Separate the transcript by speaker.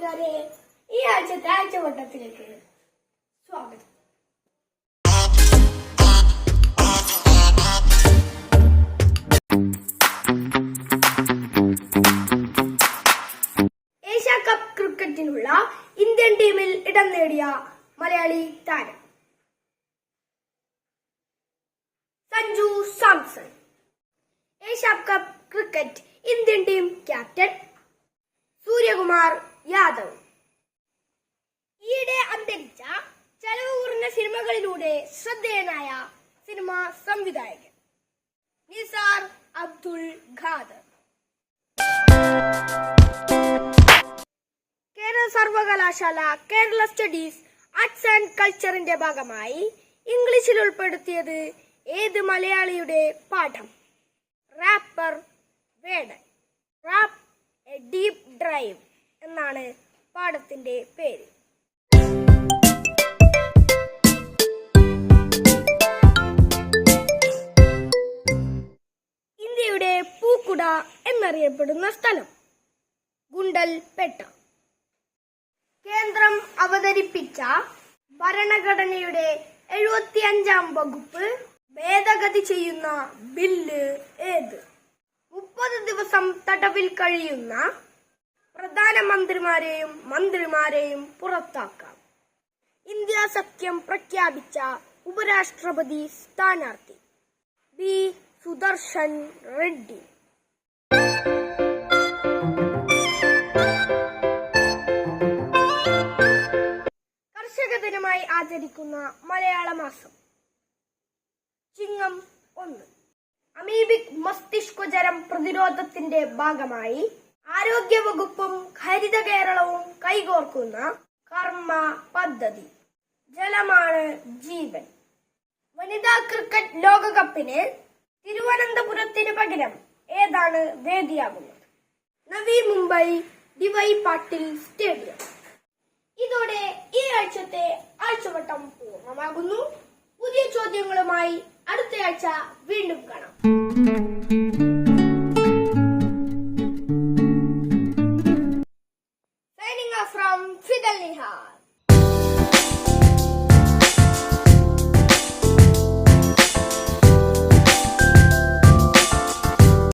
Speaker 1: കൂട്ടുകാരെ ഈ ആഴ്ചത്തെ ആഴ്ചവട്ടത്തിലേക്ക് സ്വാഗതം. ഏഷ്യ കപ്പ് ക്രിക്കറ്റിനുള്ള ഇന്ത്യൻ ടീമിൽ ഇടം നേടിയ മലയാളി താരം Sanju Samson. Asia cup cricket Indian team captain Suryakumar Yadav. ഈയിടെ അന്തരിച്ച ചെലവ് കുറഞ്ഞ സിനിമകളിലൂടെ ശ്രദ്ധേയനായ സിനിമ സംവിധായകൻ നിസാർ അബ്ദുൾ ഖാദർ. കേരള സർവകലാശാല കേരള സ്റ്റഡീസ് ആർട്സ് ആൻഡ് കൾച്ചറിന്റെ ഭാഗമായി ഇംഗ്ലീഷിൽ ഉൾപ്പെടുത്തിയത് ഏത് മലയാളിയുടെ പാഠം? Rapper Vedan. Rap a deep drive. എന്നാണ് പാഠത്തിന്റെ പേര്. ഇന്ത്യയുടെ പൂക്കുട എന്നറിയപ്പെടുന്ന സ്ഥലം ഗുണ്ടൽപേട്ട. കേന്ദ്രം അവതരിപ്പിച്ച ഭരണഘടനയുടെ എഴുപത്തിയഞ്ചാം വകുപ്പ് ഭേദഗതി ചെയ്യുന്ന ബില്ല് ഏത്? മുപ്പത് ദിവസം തടവിൽ കഴിയുന്ന പ്രധാനമന്ത്രിമാരെയും മന്ത്രിമാരെയും പുറത്താക്കാം. ഇന്ത്യ സഖ്യം പ്രഖ്യാപിച്ച ഉപരാഷ്ട്രപതി സ്ഥാനാർത്ഥി ബി സുദർശൻ റെഡ്ഡി. കർഷക ദിനമായി ആചരിക്കുന്ന മലയാള മാസം. ചിങ്ങം ഒന്ന്. അമീബിക് മസ്തിഷ്കജരം പ്രതിരോധത്തിന്റെ ഭാഗമായി ആരോഗ്യ വകുപ്പും ഹരിത കേരളവും കൈകോർക്കുന്ന കർമ്മ പദ്ധതി. ജലമാണ് ജീവൻ. വനിതാ ക്രിക്കറ്റ് ലോകകപ്പിന് തിരുവനന്തപുരത്തിന് പകരം ഏതാണ് വേദിയാകുന്നത്? നവി മുംബൈ ഡിവൈ പാട്ടിൽ സ്റ്റേഡിയം. ഇതോടെ ഈ ആഴ്ചത്തെ ആഴ്ചവട്ടം പൂർണമാകുന്നു. പുതിയ ചോദ്യങ്ങളുമായി അടുത്തയാഴ്ച വീണ്ടും കാണാം. from Fiddle